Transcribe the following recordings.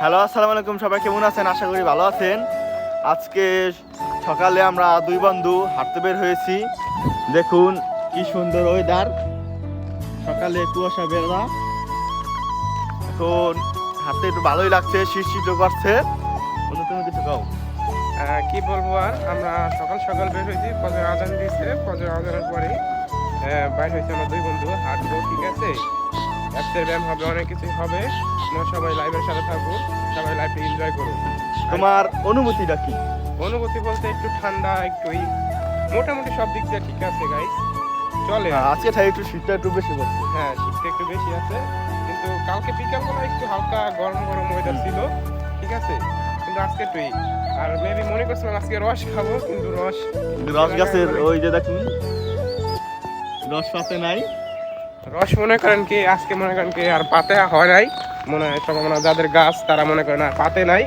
Hello, আসসালামু আলাইকুম। সবাই কেমন আছেন? আশা করি ভালো আছেন। আজকে সকালে আমরা দুই বন্ধু হাঁটতে বের হয়েছি। দেখুন কি সুন্দর ওয়েদার সকালে কুয়াশা বেড়া এখন হাঁটতে একটু ভালোই লাগছে, শীত করছে বন্ধু, তুমি কিছু কাও? কি বলব আর? আমরা সকাল সকাল বের হয়েছি ফজর আজান দিয়েছে। ফজর আজানের পরে বাইর হয়েছে আমরা দুই বন্ধু। হাঁটবো, ঠিক আছে? অ্যাপসের ব্যায়াম হবে অনেক কিছু হবে। তোমরা সবাই লাইভের সাথে থাকুন সবাই লাইভে এনজয় করুন। তোমার অনুভূতিটা কি? অনুভূতি বলতে একটু ঠান্ডা একটু মোটামুটি সব দিক দিয়ে ঠিক আছে গাইস চলে। আজকে ঠাই একটু শীতটা একটু বেশি পড়ছে। হ্যাঁ শীতটা একটু বেশি আছে। কিন্তু কালকে বিকালবেলা একটু হালকা গরম গরম ওয়েদার ছিল ঠিক আছে? কিন্তু আজকে একটু আর মেবি মনে করছিলাম আজকে রস খাব কিন্তু রস রস গাছের ওই যে দেখুন রস পাতে নাই। রস মনে করেন কি আজকে মনে করেন কি আর পাতে হয় নাই। মনে হয় সব আমরা যাদের গাছ তারা মনে করেন আর পাতে নাই।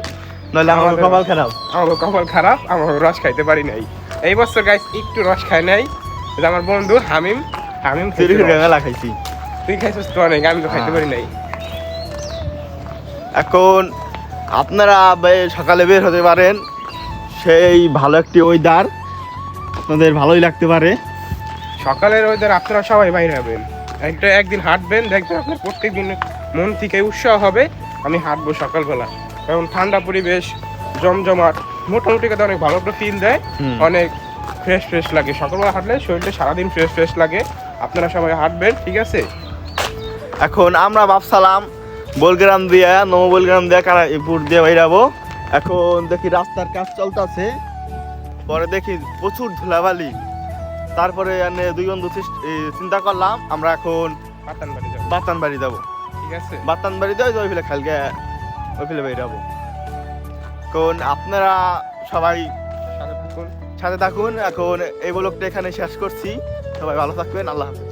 নইলে আমার কপাল খারাপ। আমার কপাল খারাপ আমার রস খাইতে পারি নাই। এই বছর গাইস একটু রস খাই নাই। যে আমার বন্ধু হামিম হামিম মেলা খাইছি। তুই খাইছিস তো অনেক আমি তো খাইতে হ্যাঁ। পারি নাই। এখন আপনারা সকালে বের হতে পারেন। সেই ভালো একটি ওয়েদার আপনাদের ভালোই লাগতে পারে। সকালের ওয়েদার আপনারা সবাই বাইরে হবেন। একটা একদিন হাঁটবেন দেখবেন আপনার প্রত্যেক দিন মন থেকে উৎসাহ হবে। আমি হাঁটবো সকালবেলা। কারণ ঠান্ডা পরিবেশ জমজমাট মোটামুটি কথা অনেক ভালো একটা ফিল দেয়। অনেক ফ্রেশ ফ্রেশ লাগে। সকালবেলা হাঁটলে শরীরটা সারাদিন ফ্রেশ ফ্রেশ লাগে। আপনারা সবাই হাঁটবেন ঠিক আছে? এখন আমরা ভাবছিলাম বলগ্রাম দিয়ে নব বলগ্রাম দিয়ে কারাইপুর দিয়ে বাইরাবো? এখন দেখি রাস্তার কাজ চলতেছে। পরে দেখি প্রচুর ধুলাবালি। তারপরে দুই বন্ধু চিন্তা করলাম আমরা এখন বাড়ি বাতান বাড়ি যাব। ঠিক আছে। বাতান বাড়ি যাব ওই ফেলে খালকে ওই ফেলে যাব। কোন আপনারা সবাই সাথে থাকুন এখন এই ব্লগটা এখানে শেষ করছি। সবাই ভালো থাকবেন আল্লাহ হাফেজ।